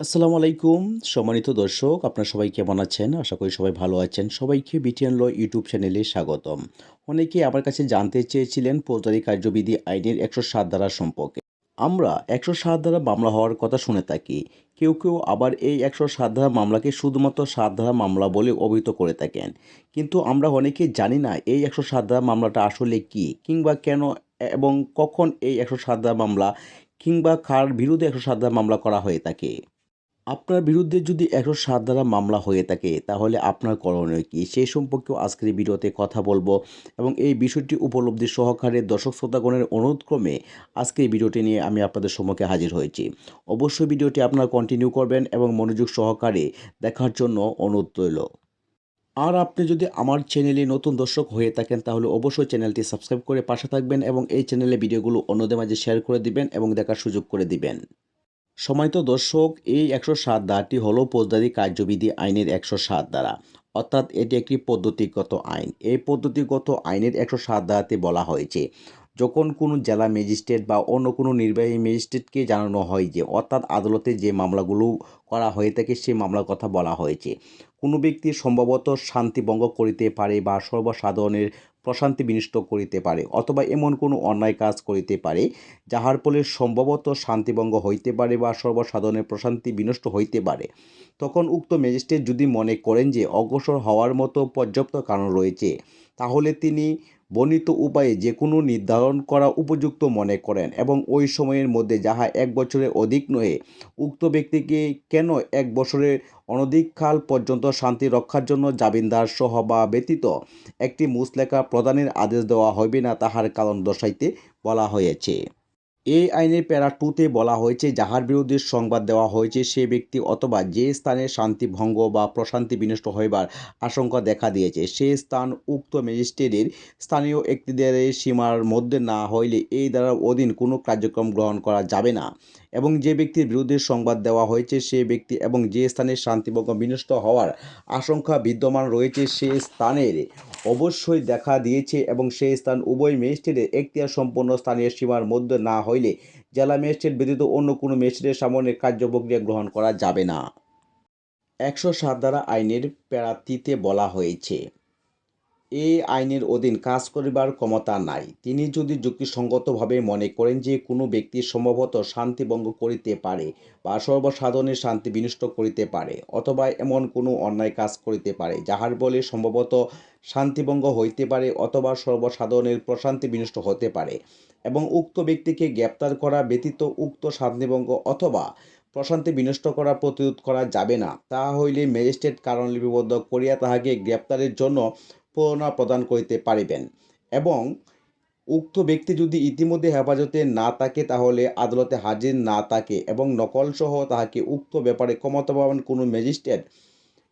আসসালামু আলাইকুম, সম্মানিত দর্শক, আপনারা সবাই কেমন আছেন? আশা করি সবাই ভালো আছেন। সবাইকে বিটিএন ল ইউটিউব চ্যানেলে স্বাগতম। অনেকে আমার কাছে জানতে চেয়েছিলেন ফৌজদারি কার্যবিধি আইনের একশো সাত ধারা সম্পর্কে। আমরা একশো সাত ধারা মামলা হওয়ার কথা শুনে থাকি। কেউ কেউ আবার এই একশো সাত ধারা মামলাকে শুধুমাত্র সাত ধারা মামলা বলে অভিহিত করে থাকেন। কিন্তু আমরা অনেকে জানি না এই একশো সাত ধারা মামলাটা আসলে কি, কিংবা কেন এবং কখন এই একশো সাত ধারা মামলা, কিংবা কার বিরুদ্ধে একশো সাত ধারা মামলা করা হয়ে থাকে। আপনার বিরুদ্ধে যদি একশো সাত ধারা মামলা হয়ে থাকে, তাহলে আপনার করণীয় কী? সেই সম্পর্কেও আজকের ভিডিওতে কথা বলব এবং এই বিষয়টি উপলব্ধি সহকারে দর্শক শ্রোতাগণের অনুরোধক্রমে আজকের ভিডিওটি নিয়ে আমি আপনাদের সম্মুখে হাজির হয়েছি। অবশ্যই ভিডিওটি আপনারা কন্টিনিউ করবেন এবং মনোযোগ সহকারে দেখার জন্য অনুরোধ রইল। আর আপনি যদি আমার চ্যানেলে নতুন দর্শক হয়ে থাকেন, তাহলে অবশ্যই চ্যানেলটি সাবস্ক্রাইব করে পাশে থাকবেন এবং এই চ্যানেলে ভিডিওগুলো অন্যদের মাঝে শেয়ার করে দিবেন এবং দেখার সুযোগ করে দিবেন। সময়ত দর্শক, এই একশো সাত ধারাটি হলো ফৌজদারি কার্যবিধি আইনের একশো সাত ধারা অর্থাৎ এটি একটি পদ্ধতিগত আইন। এই পদ্ধতিগত আইনের একশো সাত ধারাতে বলা হয়েছে যখন কোনো জেলা ম্যাজিস্ট্রেট বা অন্য কোনো নির্বাহী ম্যাজিস্ট্রেটকে জানানো হয় যে, অর্থাৎ আদালতে যে মামলাগুলো করা হয়ে থাকে সেই মামলার কথা বলা হয়েছে। কোনো ব্যক্তি সম্ভবত শান্তিভঙ্গ করিতে পারে বা সর্বসাধারণের প্রশান্তি বিনষ্ট করিতে পারে অথবা এমন কোনো অন্যায় কাজ করিতে পারে, যাহার ফলে সম্ভবত শান্তিভঙ্গ হইতে পারে বা সর্বসাধারণের প্রশান্তি বিনষ্ট হইতে পারে। তখন উক্ত ম্যাজিস্ট্রেট যদি মনে করেন যে, অগ্রসর হওয়ার মতো পর্যাপ্ত কারণ রয়েছে, তাহলে তিনি বর্ণিত উপায়ে যে কোনো নির্ধারণ করা উপযুক্ত মনে করেন এবং ওই সময়ের মধ্যে যাহা এক বছরের অধিক নহে, উক্ত ব্যক্তিকে কেন এক বছরের অনধিককাল পর্যন্ত শান্তি রক্ষার জন্য জামিনদার সহ বা ব্যতীত একটি মুসলেখা প্রদানের আদেশ দেওয়া হইবে না তাহার কারণ দর্শাইতে বলা হয়েছে। এই আইনের প্যারা টুতে বলা হয়েছে, যাহার বিরুদ্ধে সংবাদ দেওয়া হয়েছে, সে ব্যক্তি অথবা যে স্থানে শান্তি ভঙ্গ বা প্রশান্তি বিনষ্ট হইবার আশঙ্কা দেখা দিয়েছে। সে স্থান উক্ত ম্যাজিস্ট্রেটের স্থানীয় ব্যক্তিদের সীমার মধ্যে না হইলে এই দ্বারা অধীন কোনো কার্যক্রম গ্রহণ করা যাবে না এবং যে ব্যক্তির বিরুদ্ধে সংবাদ দেওয়া হয়েছে, সে ব্যক্তি এবং যে স্থানে শান্তিভঙ্গ বিনষ্ট হওয়ার আশঙ্কা বিদ্যমান রয়েছে, সে স্থানের অবশ্যই দেখা দিয়েছে এবং সেই স্থান উভয় ম্যাজিস্ট্রেটের এখতিয়ার সম্পন্ন স্থানীয় সীমার মধ্যে না হইলে জেলা ম্যাজিস্ট্রেট ব্যতীত অন্য কোনো ম্যাজিস্ট্রেটের সামনে কার্য প্রক্রিয়া গ্রহণ করা যাবে না। একশো সাত দ্বারা আইনের প্যারাতিতে বলা হয়েছে। এই আইনের অধীন কাজ করিবার ক্ষমতা নাই। তিনি যদি যুক্তিসঙ্গতভাবে মনে করেন যে কোনো ব্যক্তি সম্ভবত শান্তিভঙ্গ করিতে পারে বা সর্বসাধারণের শান্তি বিনষ্ট করিতে পারে অথবা এমন কোনো অন্যায় কাজ করিতে পারে, যাহার বলে সম্ভবত শান্তিভঙ্গ হইতে পারে অথবা সর্বসাধারণের প্রশান্তি বিনষ্ট হতে পারে এবং উক্ত ব্যক্তিকে গ্রেপ্তার করা ব্যতীত উক্ত শান্তিভঙ্গ অথবা প্রশান্তি বিনষ্ট করা প্রতিরোধ করা যাবে না। তাহা হইলে ম্যাজিস্ট্রেট কারণ লিপিবদ্ধ করিয়া তাহাকে গ্রেপ্তারের জন্য প্রেরণা প্রদান করিতে পারিবেন। এবং উক্ত ব্যক্তি যদি ইতিমধ্যে হেফাজতে না থাকে, তাহলে আদালতে হাজির না থাকে এবং নকলসহ তাহাকে উক্ত ব্যাপারে ক্ষমতাবান কোনো ম্যাজিস্ট্রেট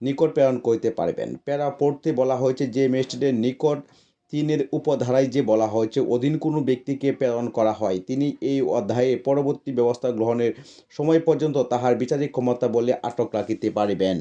নিকট প্রেরণ করিতে পারবেন। প্যারা পড়তে বলা হয়েছে যে ম্যাজিস্ট্রেটের নিকট তিনের উপধারায় যে বলা হয়েছে, অধীন কোনো ব্যক্তিকে প্রেরণ করা হয়। তিনি এই অধ্যায়ে পরবর্তী ব্যবস্থা গ্রহণের সময় পর্যন্ত তাহার বিচারিক ক্ষমতা বলে আটক রাখিতে পারিবেন।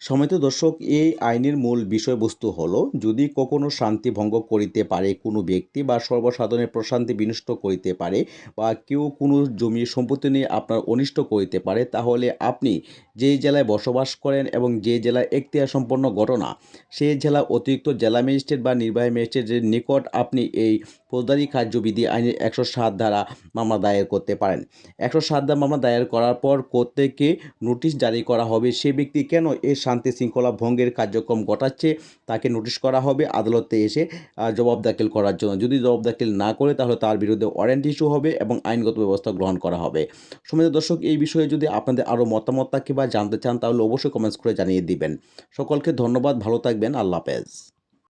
সমিত দর্শক, এই আইনের মূল বিষয়বস্তু হল, যদি কখনো শান্তি ভঙ্গ করিতে পারে, কোনো ব্যক্তি বা সর্বসাধারণের প্রশান্তি বিনষ্ট করিতে পারে বা কেউ কোনো জমি সম্পত্তি নিয়ে আপনার অনিষ্ট করিতে পারে, তাহলে আপনি যে জেলায় বসবাস করেন এবং যে জেলায় এখতিয়ার সম্পন্ন ঘটনা, সেই জেলা অতিরিক্ত জেলা ম্যাজিস্ট্রেট বা নির্বাহী ম্যাজিস্ট্রেটের নিকট আপনি এই ফৌজদারি কার্যবিধি আইনের একশো সাত ধারা মামলা দায়ের করতে পারেন। একশো সাত ধারা মামলা দায়ের করার পর কোর্টকে নোটিশ জারি করা হবে, সে ব্যক্তি কেন এই শান্তি শৃঙ্খলা ভঙ্গের কার্যক্রম ঘটাচ্ছে, তাকে নোটিশ করা হবে আদালতে এসে জবাব দাখিল করার জন্য। যদি জবাব দাখিল না করে, তাহলে তার বিরুদ্ধে ওয়ারেন্ট ইস্যু হবে এবং আইনগত ব্যবস্থা গ্রহণ করা হবে। সময় দর্শক, এই বিষয়ে যদি আপনাদের আরও মতামত থাকে বা জানতে চান তাহলে অবশ্যই কমেন্টস করে জানিয়ে দিবেন। সকলকে ধন্যবাদ ভালো থাকবেন আল্লাহ হাফেজ।